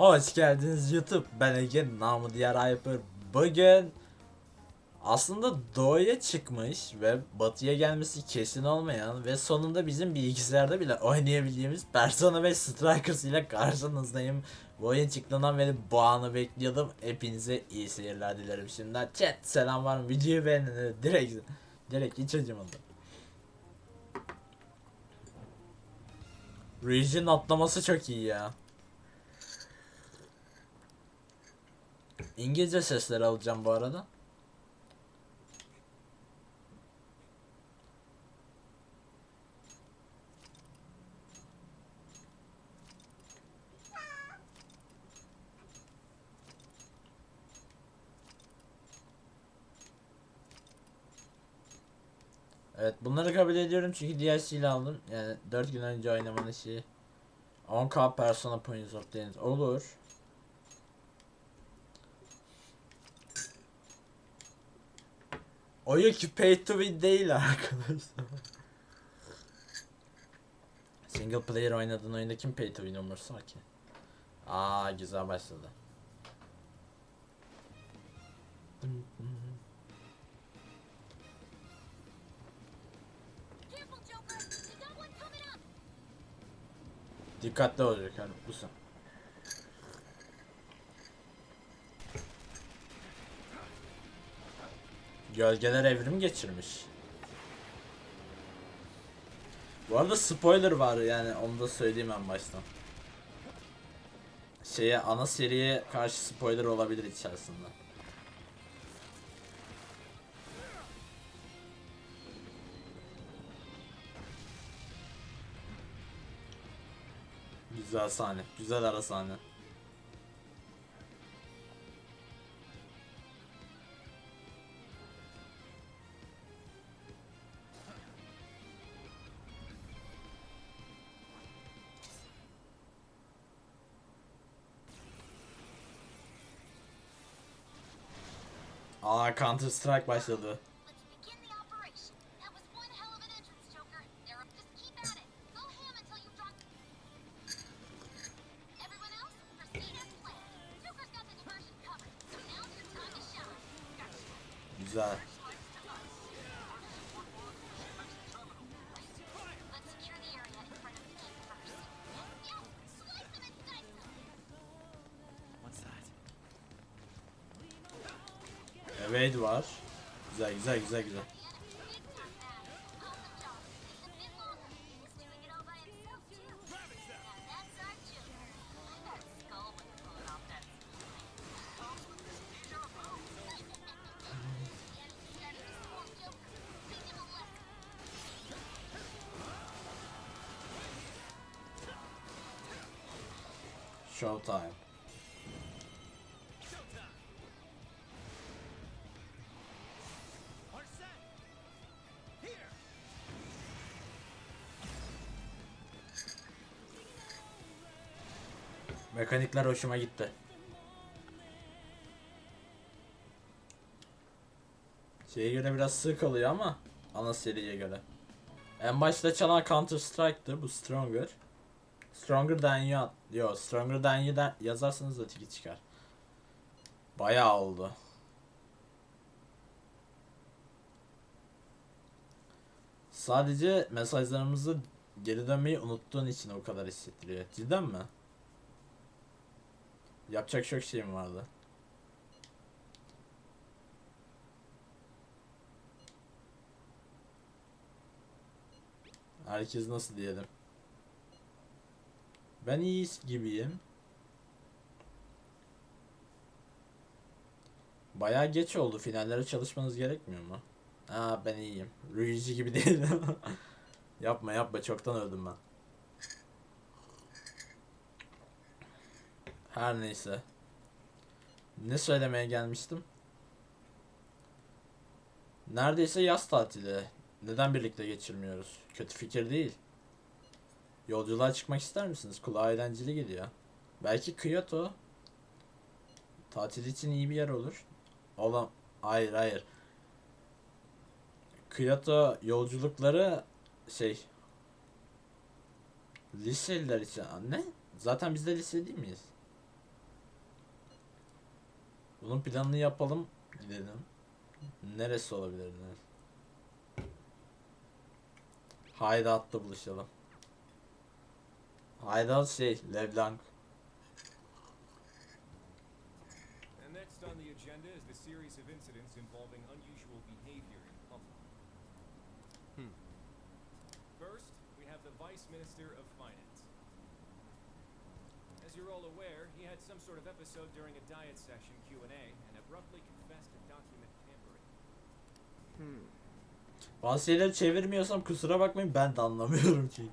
Hoş geldiniz YouTube. Ben Ege, namı diğer Hyper. Bugün aslında doğuya çıkmış ve batıya gelmesi kesin olmayan ve sonunda bizim bilgisayarda bile oynayabildiğimiz Persona 5 Strikers ile karşınızdayım. Bu oyun çıktığından beri bu anı bekliyordum. Hepinize iyi seyirler dilerim şimdiden. Chat selam var mı? Videoyu beğenin. Direkt, direkt hiç acımadı. Region atlaması çok iyi ya. İngilizce sesleri alacağım bu arada. Evet bunları kabul ediyorum çünkü DLC ile aldım. Yani 4 gün önce oynamanın şeyi. 10k persona points obtained olur. Oyun ki pay to win değil arkadaşlar. Single player oynadığın oyunda kim pay to win umursar ki? Aa güzel başladı. Dikkatli olacak yani bu sen. Gölgeler evrim geçirmiş. Bu arada spoiler var yani onu da söyleyeyim en baştan. Şeye ana seriye karşı spoiler olabilir içerisinde. Güzel sahne. Güzel ara sahne. Counter Strike başladı. Evade var. Güzel güzel güzel güzel. Mekanikler hoşuma gitti. Şeye göre biraz sığ kalıyor ama ana seriye göre. En başta çalan Counter Strike'tı bu Stronger. Stronger than you Yo Stronger than you yazarsanız da tiki çıkar. Bayağı oldu. Sadece mesajlarımızı geri dönmeyi unuttuğun için o kadar hissettiriyor. Cidden mi? Yapacak çok şeyim vardı. Herkes nasıl diyelim. Ben iyi gibiyim. Bayağı geç oldu. Finallere çalışmanız gerekmiyor mu? Aa ben iyiyim. Ryuji gibi değil. yapma yapma çoktan öldüm ben. Her neyse. Ne söylemeye gelmiştim? Neredeyse yaz tatili. Neden birlikte geçirmiyoruz? Kötü fikir değil. Yolculuğa çıkmak ister misiniz? Kulağa eğlenceli geliyor. Belki Kyoto. Tatil için iyi bir yer olur. Oğlum hayır hayır. Kyoto yolculukları şey liseliler için ne? Zaten biz de lise değil miyiz? Bunun planını yapalım gidelim. Neresi olabilir? ne? Hideout'ta buluşalım. Hideout şey, Leblanc. And next on the agenda is the series of incidents involving unusual behavior in public. Hmm. First, we have the Vice Minister of all aware, he had some sort of episode during a diet session Q&A and abruptly confessed to document tampering. Hmm. Bazı şeyleri çevirmiyorsam kusura bakmayın ben de anlamıyorum çünkü.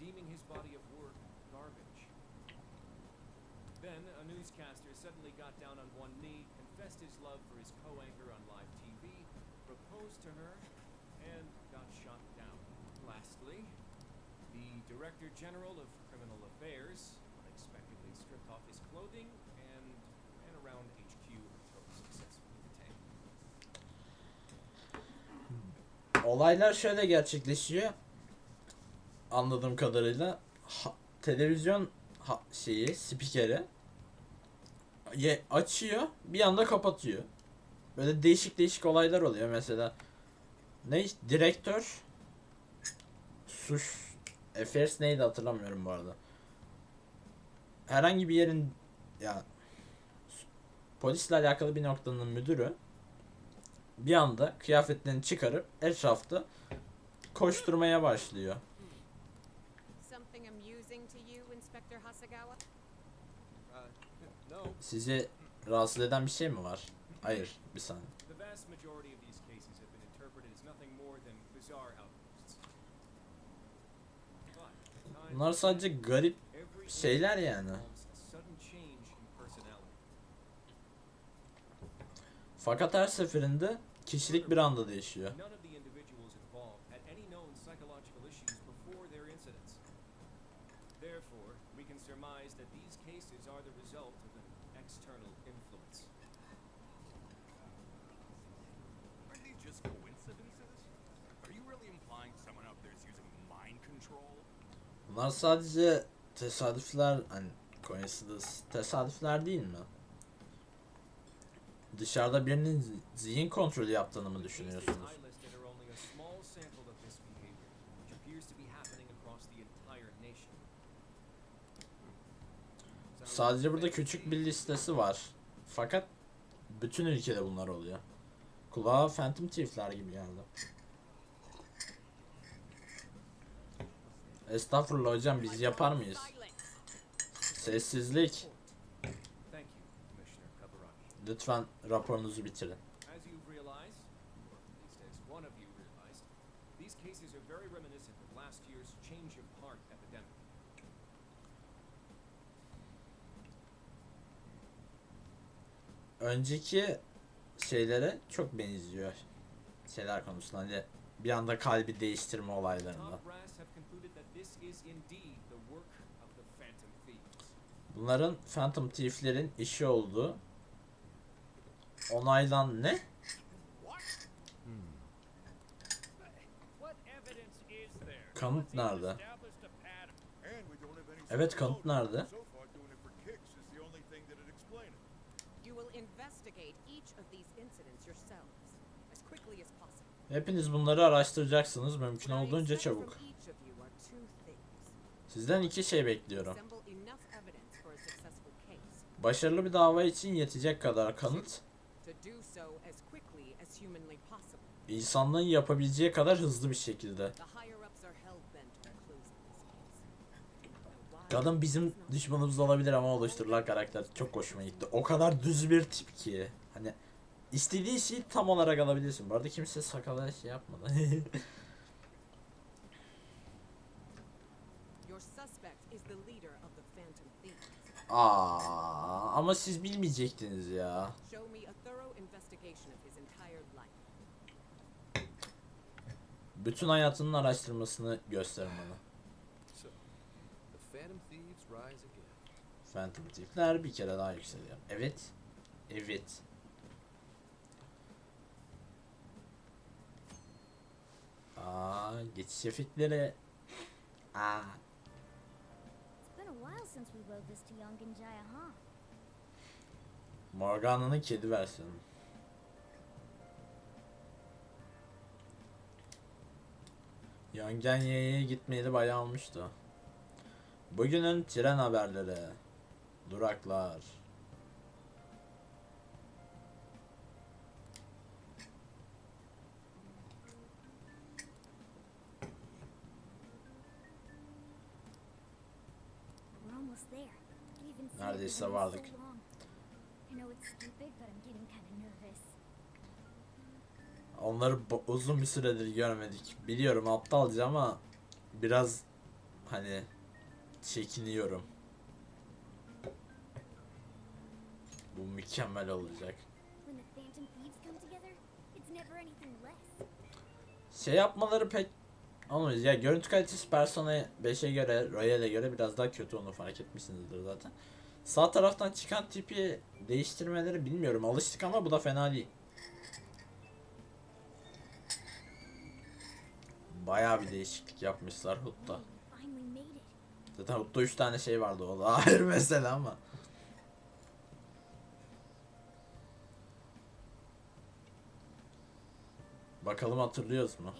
Deeming his body of Then, a newscaster suddenly got down on one knee, confessed his love for his co-anchor on live TV, proposed to her, and got shot down. Lastly, the Director General of Criminal Affairs unexpectedly stripped off his clothing and ran around HQ until successfully detained. Olaylar şöyle gerçekleşiyor. Anladığım kadarıyla Ha- televizyon ha- şeyi, spikeri ye- açıyor, bir anda kapatıyor. Böyle değişik değişik olaylar oluyor mesela. Ne? Direktör suç affairs neydi hatırlamıyorum bu arada. Herhangi bir yerin ya polisle alakalı bir noktanın müdürü bir anda kıyafetlerini çıkarıp etrafta koşturmaya başlıyor. Sizi rahatsız eden bir şey mi var? Hayır, bir saniye. The Bunlar sadece garip şeyler yani. Fakat her seferinde kişilik bir anda değişiyor. The. Therefore, we can surmise that these cases are the result of an external influence. Are they just coincidences? Are you really implying someone out there is using mind control? Bunlar sadece tesadüfler, hani coincidence, tesadüfler değil mi? Dışarıda birinin zi- zihin kontrolü yaptığını mı düşünüyorsunuz? I listed are only a small sample of this behavior, which appears to be happening across the entire nation. Sounds Sadece burada küçük bir listesi var. Fakat bütün ülkede bunlar oluyor. Kulağa Phantom Thief'ler gibi geldi. Estağfurullah hocam biz yapar mıyız? Sessizlik. Lütfen raporunuzu bitirin. Önceki şeylere çok benziyor. Şeyler konusunda hani bir anda kalbi değiştirme olaylarında. Bunların Phantom Thief'lerin işi olduğu onaylan ne? There? Kanıt nerede? Evet, kanıt nerede? So far, doing it for kicks is the only thing that'd explain it. You will investigate each of these incidents yourselves as quickly as possible. Hepiniz bunları araştıracaksınız mümkün olduğunca çabuk. Sizden iki şey bekliyorum. Başarılı bir dava için yetecek kadar kanıt, insanlığın yapabileceği kadar hızlı bir şekilde. Kadın bizim düşmanımız olabilir ama oluşturulan karakter çok hoşuma gitti. O kadar düz bir tip ki. Hani istediği şeyi tam olarak alabilirsin. Bu arada kimse sakala şey yapmadı. Aa, ama siz bilmeyecektiniz ya. Bütün hayatının araştırmasını gösterin bana. Phantom Thief'ler bir kere daha yükseliyor. Evet. Evet. Aa, geçiş efektleri. Aa, It's been a while since we rode this to Young and Jaya, huh? Morgana'nın kedi versiyonu. Yongenya'ya gitmeyeli bayağı olmuştu. Bugünün tren haberleri. Duraklar. Of nervous. Onları uzun bir süredir görmedik. Biliyorum aptalca ama biraz hani çekiniyorum. Bu mükemmel olacak. Şey yapmaları pek olmuyor. Ya görüntü kalitesi Persona 5'e göre, Royale'e göre biraz daha kötü onu fark etmişsinizdir zaten. Sağ taraftan çıkan tipi değiştirmeleri bilmiyorum. Alıştık ama bu da fena değil. Bayağı bir değişiklik yapmışlar it. Zaten Hood'da 3 tane şey vardı o da ayrı mesele ama. Bakalım hatırlıyoruz mu?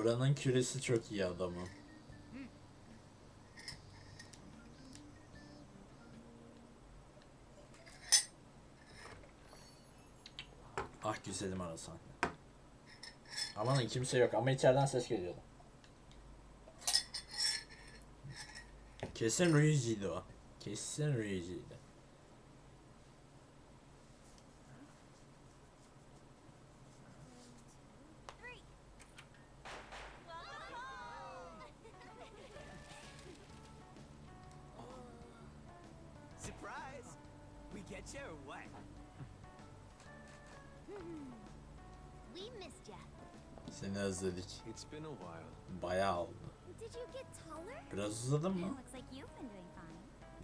Buranın küresi çok iyi adamı. Ah güzelim arasan. Amanın kimse yok ama içeriden ses geliyordu. Kesin Ryuji'ydi o. Kesin Ryuji'ydi. Uzadın mı?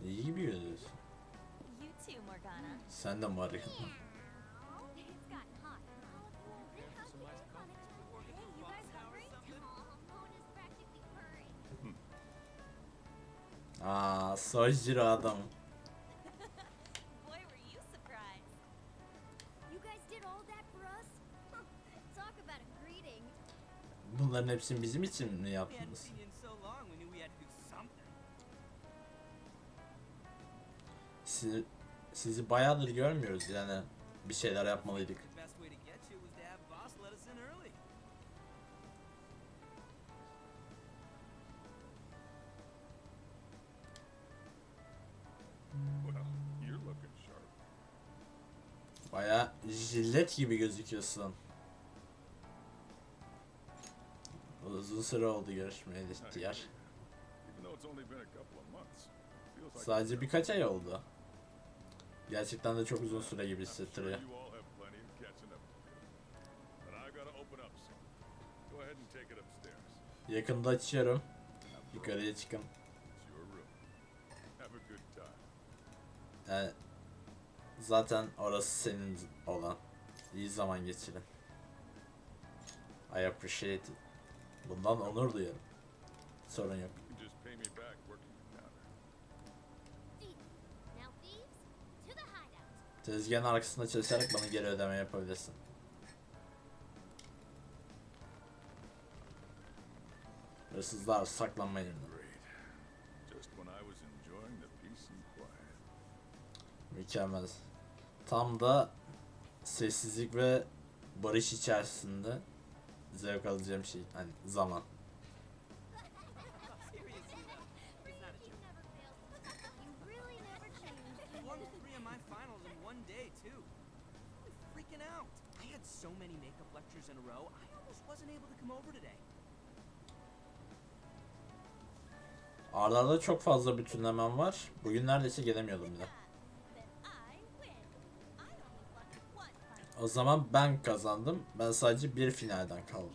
İyi gibi Morgana. Sen de mi arıyorsun? Purring. Aa, Sojiro adam. Boy, were you surprised. You guys did all that for us? Talk about a greeting. Bunların hepsini bizim için mi yaptınız? Sizi, sizi bayağıdır görmüyoruz yani. Bir şeyler yapmalıydık. Bayağı jilet gibi gözüküyorsun. Uzun süre oldu görüşmeyeli diğer. Sadece birkaç ay oldu. Gerçekten de çok uzun süre gibi hissettiriyor. Yakında açıyorum. Yukarıya çıkın. Yani zaten orası senin olan. İyi zaman geçirin. I appreciate it. Bundan onur duyarım. Sorun yok. You can just pay me back working the counter. Thief. Now, thieves, to the hideout. Tezgahın arkasında çalışarak bana geri ödeme yapabilirsin. Hırsızlar saklanma yerine. Mükemmel. Tam da sessizlik ve barış içerisinde zevk alacağım şey. Hani zaman. Ardarda çok fazla bütünlemem var. Bugün neredeyse gelemiyordum bile. O zaman ben kazandım. Ben sadece bir finalden kaldım.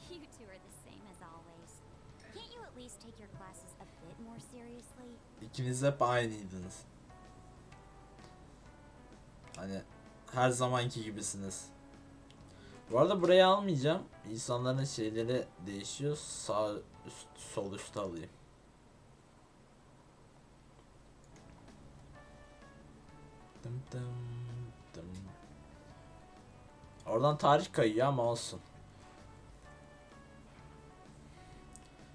İkiniz hep aynıydınız. Hani her zamanki gibisiniz. Bu arada burayı almayacağım. İnsanların şeyleri değişiyor. Sağ üst, sol üstte alayım. Dım dım dım. Oradan tarih kayıyor ama olsun.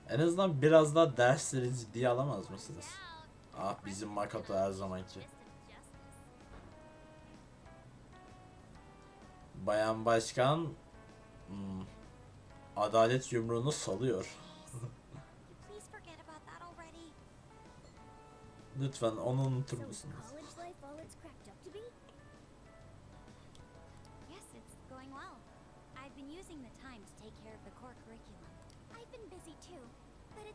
En azından biraz daha dersleri ciddiye alamaz mısınız? Ah bizim Makoto her zamanki. Bayan Başkan hmm, adalet yumruğunu salıyor. Lütfen onu unutur musunuz?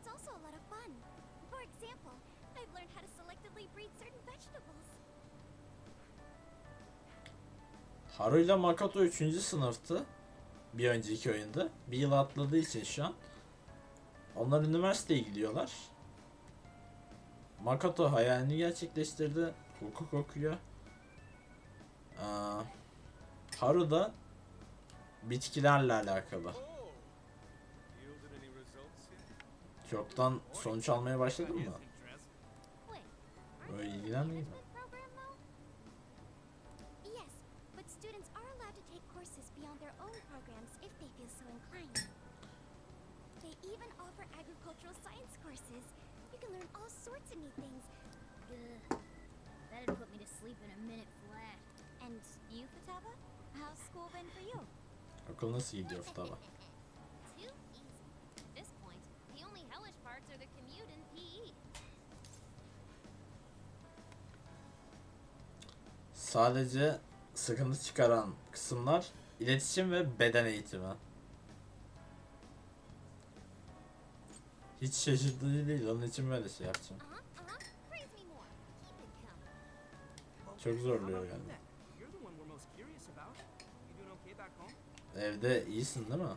it's also a lot of fun. For example, I've learned how to selectively breed certain vegetables. Haru ile Makoto 3. sınıftı. Bir önceki oyunda. Bir yıl atladığı için şu an. Onlar üniversiteye gidiyorlar. Makoto hayalini gerçekleştirdi. Hukuk okuyor. Aa, Haru da bitkilerle alakalı. Çoktan sonuç almaya başladın mı? Böyle ilgilenmeyin. management of neat things. Ugh, that'd put me to sleep in a minute flat. And you, Futaba? How's school been for you? Okul nasıl gidiyor Futaba? Too easy. At this point, the only hellish parts are the commute and E. PE. Sadece sıkıntı çıkaran kısımlar iletişim ve beden eğitimi. Hiç şaşırtıcı değil. Onun için böyle şey yapacağım. Okay back home? Evde iyisin değil mi?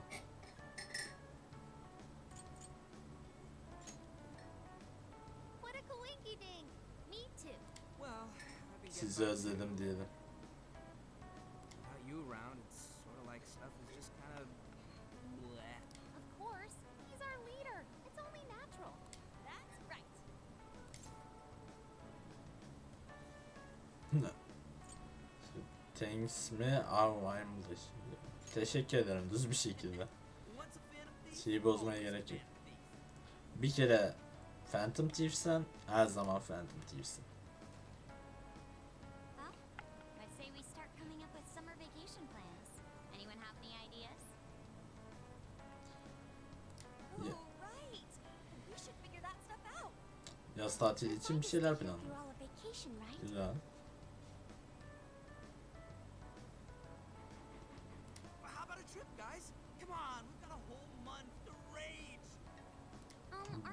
Sizi özledim diyelim. Thanks mi? Avmaymış. Teşekkür ederim düz bir şekilde. Şeyi bozmaya gerek yok. Bir kere Phantom Thief'sen her zaman Phantom Thief'sin. Well, I'd say we start coming up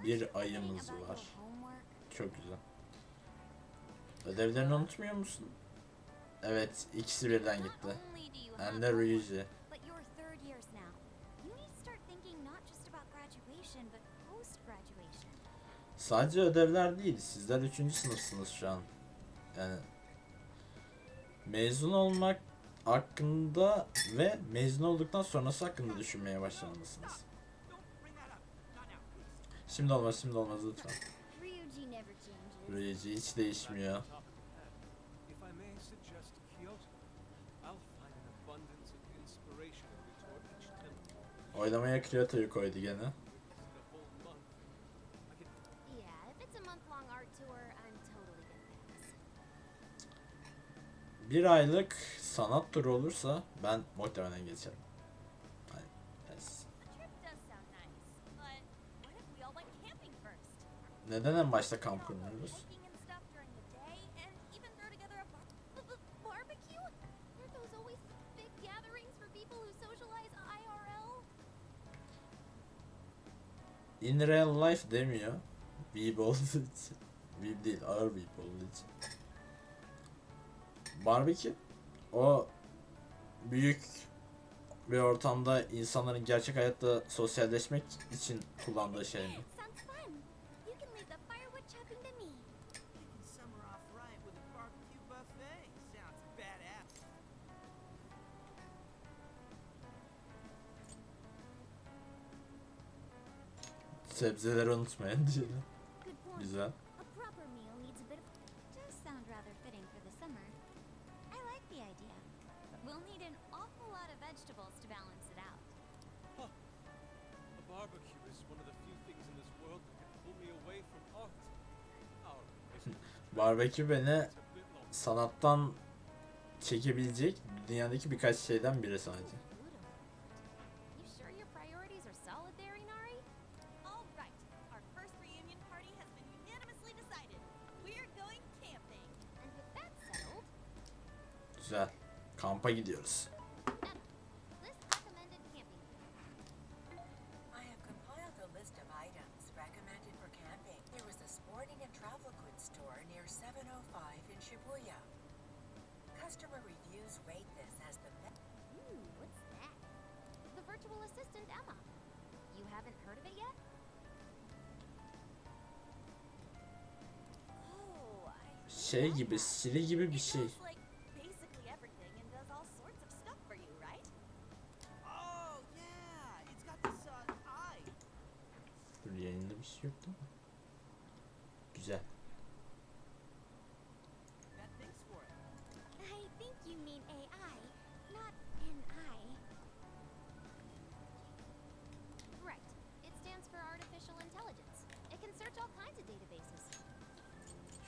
Bir ayımız var. Çok güzel. Ödevlerini unutmuyor musun? Evet, ikisi birden gitti. Hem de Ryuji. Sadece ödevler değil, sizler 3. sınıfsınız şu an. Yani mezun olmak hakkında ve mezun olduktan sonrası hakkında düşünmeye başlamalısınız. Don't bring that up. Not now, please. Şimdi olmaz, şimdi olmaz lütfen. Ryuji hiç değişmiyor. Oylamaya Kyoto'yu koydu gene. Bir aylık sanat turu olursa ben muhtemelen geçerim. Hani, yes. The trip does sound nice, but what if we all went camping first? Neden en başta kamp kurmuyoruz? Hiking and stuff during the day, and even throw together a bar- b- b- barbecue? Aren't those always big gatherings for people who socialize IRL? In real life demiyor. Weeb. Weeb değil, ağır Weeb olduğu. Barbecue. O büyük bir ortamda insanların gerçek hayatta sosyalleşmek için kullandığı şey mi? From art. Our relationship Barbekü beni sanattan çekebilecek dünyadaki birkaç şeyden biri sadece. Yet? Oh, I Şey gibi. Siri gibi bir şey.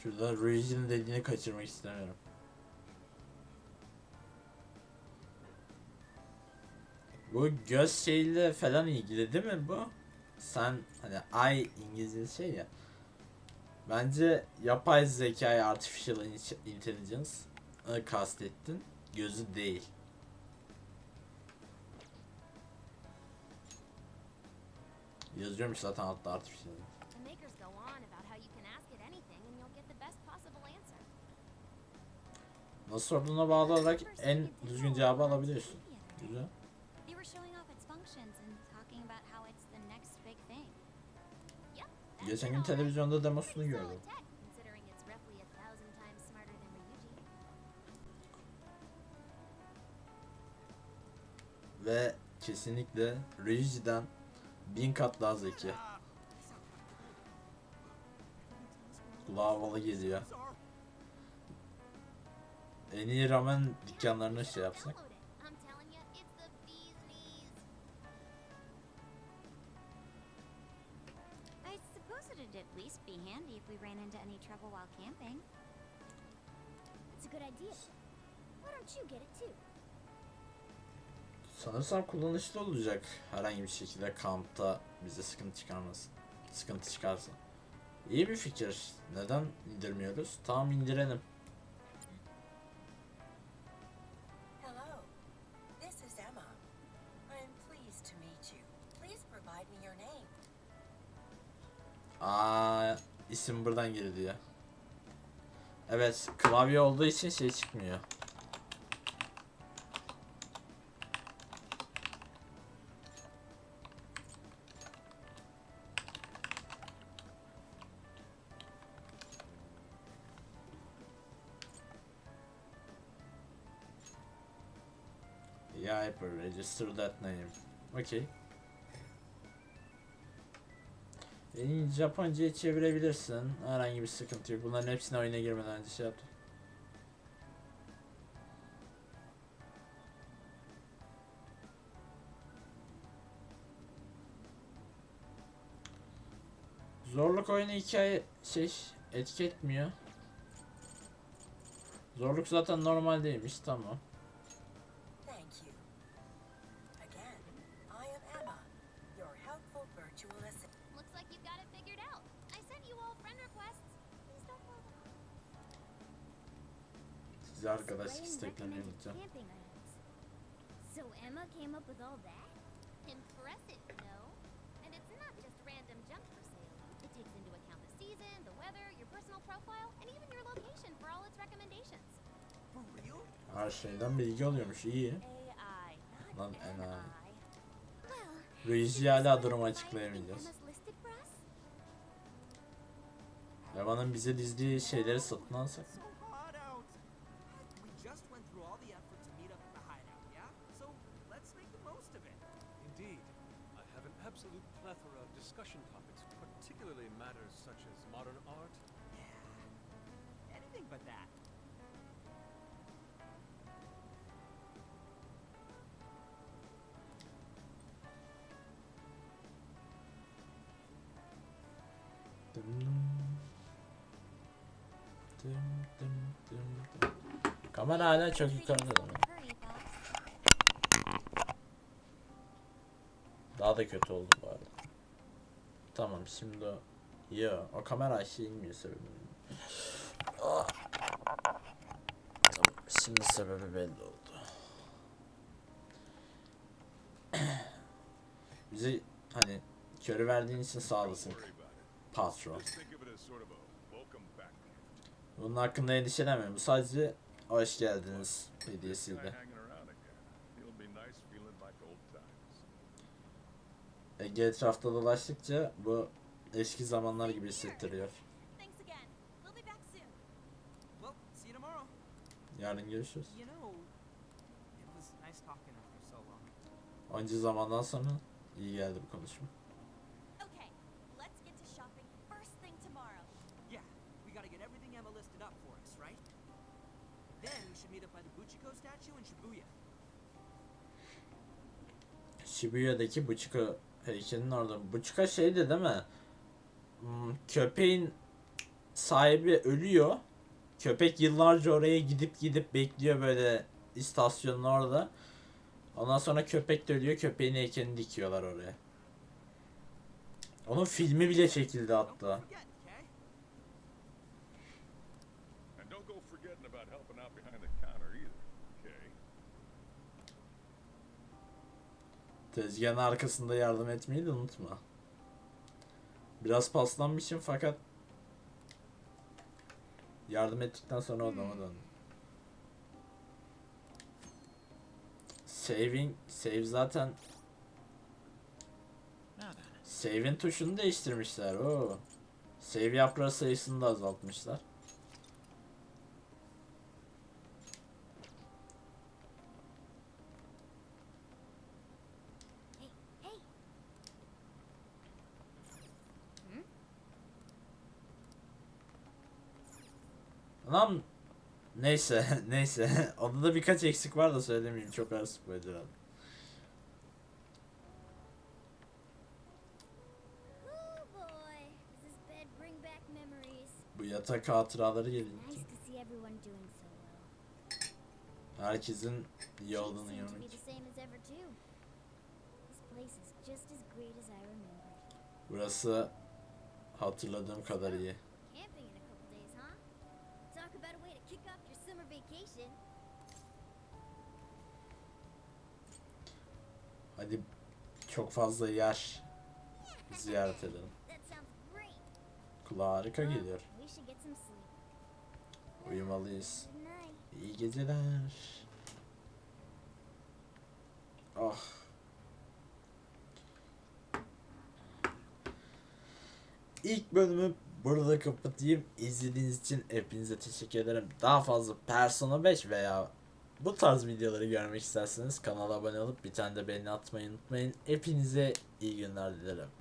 Şurada Ruiji'nin dediğini kaçırmak istemiyorum. Bu göz şeyle falan ilgili değil mi bu? Sen hani ay İngilizce şey ya. Bence yapay zekayı artificial in- intelligence kastettin. Gözü değil. Yazıyormuş zaten altta artificial. The makers go on about how you can ask it anything and you'll get the best possible answer. Nasıl sorduğuna bağlı olarak en düzgün cevabı alabiliyorsun. Güzel. Geçen gün televizyonda demosunu gördüm. Ve kesinlikle Ryuji'den bin kat daha zeki. Kulağa havalı geliyor. En iyi ramen dükkanlarına şey yapsak. Sanırsam kullanışlı olacak herhangi bir şekilde kampta bize sıkıntı çıkarmasın. Sıkıntı çıkarsa. İyi bir fikir. Neden indirmiyoruz? Tamam indirelim. Aa, isim buradan girdi ya. Evet, klavye olduğu için şey çıkmıyor. Yeah, hyper register that name. Okay. Beni Japonca'ya çevirebilirsin. Herhangi bir sıkıntı yok. Bunların hepsine oyuna girmeden önce şey yaptım. Zorluk oyunu hikaye şey etki etmiyor. Zorluk zaten normal değilmiş tamam. Size arkadaşlık isteklerini unutacağım. So Emma came up with all that? Impressive, no? And it's not just random junk for sale. It takes into account the season, the weather, your personal profile, and even your location for all its recommendations. For real? Her şeyden bilgi alıyormuş iyi. Lan. Well, Luigi hala durumu açıklayamayacağız. Levan'ın bize dizdiği şeyleri satın alsak. So dım dım dım dım. Kamera hala çok yukarıda değil. Daha da kötü oldu bu arada. Tamam şimdi o... Yo o kamera aşağı inmiyor sebebi. Tamam şimdi sebebi belli oldu. Bize hani körü verdiğin için sağ olasın patron. Just think of it as sort of a welcome back gift. Bunun hakkında endişelenmeyin. Bu sadece hoş geldiniz times. Ege etrafta dolaştıkça bu eski zamanlar gibi hissettiriyor. Yarın görüşürüz. You know, it was nice talking after so long. Onca zamandan sonra iyi geldi bu konuşma. Okay, let's get to shopping first thing tomorrow. Yeah, we gotta get everything Emma listed up for us, right? Then we should meet up by the Buchiko statue in Shibuya. Shibuya'daki Buchika heykelinin orada. Buchika şeydi değil mi? Hmm, köpeğin sahibi ölüyor. Köpek yıllarca oraya gidip gidip bekliyor böyle istasyonun orada. Ondan sonra köpek de ölüyor. Köpeğin heykelini dikiyorlar oraya. Onun filmi bile çekildi hatta. forget, okay? And don't go forgetting about helping out behind the counter either, okay? Tezgahın arkasında yardım etmeyi de unutma. Biraz paslanmışım fakat yardım ettikten sonra odama döndüm. Saving, save zaten Save'in tuşunu değiştirmişler. Oo. Save yaprağı sayısını da azaltmışlar. Neyse neyse. Onda da birkaç eksik var da söylemeyeyim. Çok az spoiler memories. Bu yatak hatıraları well. Herkesin iyi olduğunu seem to be görmek. the vacation. Hadi çok fazla yer ziyaret edelim. Kulağa harika Well, geliyor. Uyumalıyız. İyi geceler. Ah. İlk bölümü burada kapatayım. İzlediğiniz için hepinize teşekkür ederim. Daha fazla Persona 5 veya bu tarz videoları görmek isterseniz kanala abone olup bir tane de beğeni atmayı unutmayın. Hepinize iyi günler dilerim.